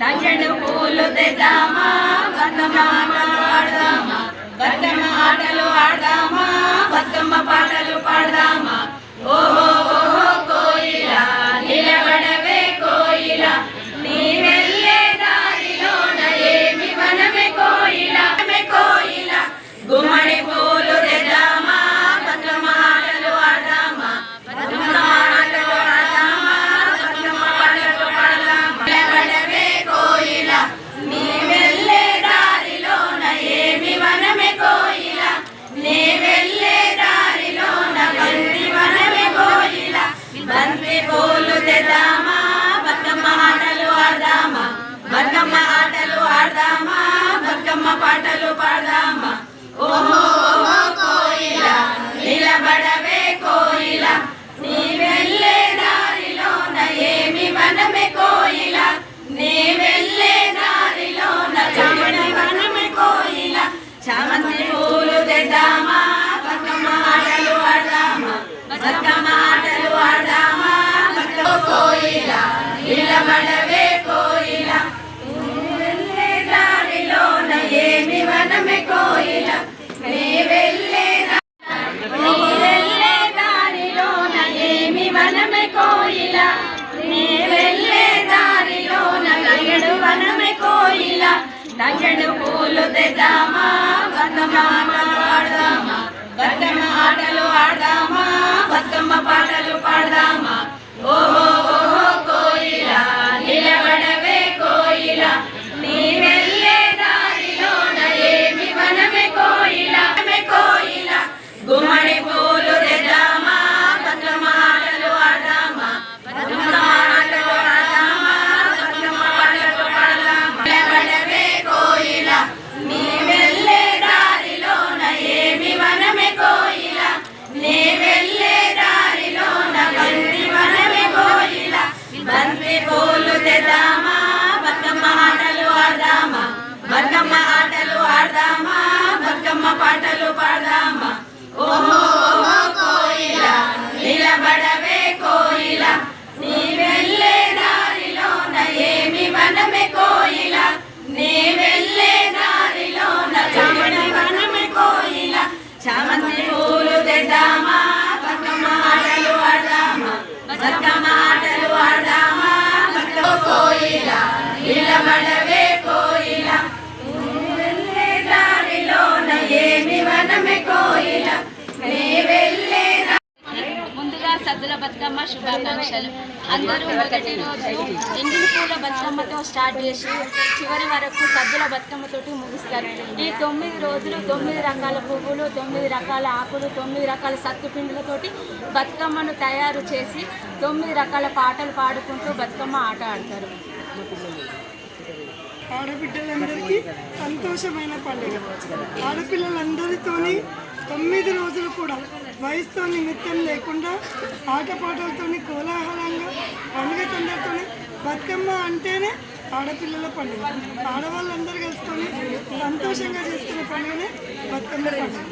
తండ్రిని పూలు తెద్దామా బతుకమ్మ ఆడదామా పూలు తెద్దామా బతుకమ్మ ఆటలు ఆడదామా. బతుకమ్మ ఆటలు ఆడదామా బతుకమ్మ పాటలు పాడదామా. ఓహో ఓహో కోయిలా నిలబడవే కోయిలా. నీ వెళ్ళే దారిలోన ఏమి వనమే కోయిలా. నీ వెళ్ళే దారిలోన చామంతి వనమే కోయిలా. చామంతి తంగడు పూలు తెద్దామా బతుకమ్మ ఆటలు ఆడదామా బతుకమ్మ ఆటలు ఆడదామా బతుకమ్మ పాటలు పాడదామా? ఓహో బతుకమ్మ శుభాకాంక్షలు. అందరూ మొదటి రోజు ఎండిన పూల బతుకమ్మతో స్టార్ట్ చేసి చివరి వరకు సద్దుల బతుకమ్మతోటి ముగిస్తారు. ఈ తొమ్మిది రోజులు తొమ్మిది రకాల పువ్వులు తొమ్మిది రకాల ఆకులు తొమ్మిది రకాల సత్తుపిండులతోటి బతుకమ్మను తయారు చేసి తొమ్మిది రకాల పాటలు పాడుకుంటూ బతుకమ్మ ఆట ఆడతారు. ఆడబిడ్డలందరికీ సంతోషమైన పండుగ. ఆడపిల్లలందరితోని తొమ్మిది రోజులు కూడా వయసుతో నిమిత్తం లేకుండా ఆటపాటలతోని కోలాహలంగా పండుగ సందర్భంతో బతుకమ్మ అంటేనే ఆడపిల్లల పండుగ. ఆడవాళ్ళందరూ కలుసుకొని సంతోషంగా చేసుకునే పండుగనే బతుకమ్మ పండుగ.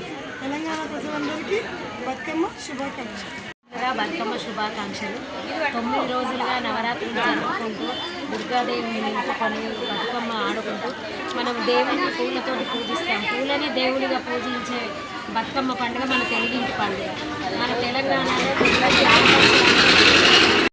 తెలంగాణ ప్రజలందరికీ బతుకమ్మ శుభాకాంక్షలు. ముందుగా బతుకమ్మ శుభాకాంక్షలు. తొమ్మిది రోజులుగా నవరాత్రులు జరుపుకుంటూ దుర్గాదేవిని పని బతుకమ్మ ఆడుకుంటూ మనం దేవుని పూలతోటి పూజిస్తాం. పూలని దేవుడిగా పూజించే బతుకమ్మ పండుగ మన తెలుగింటి పండుగ. మన తెలంగాణలో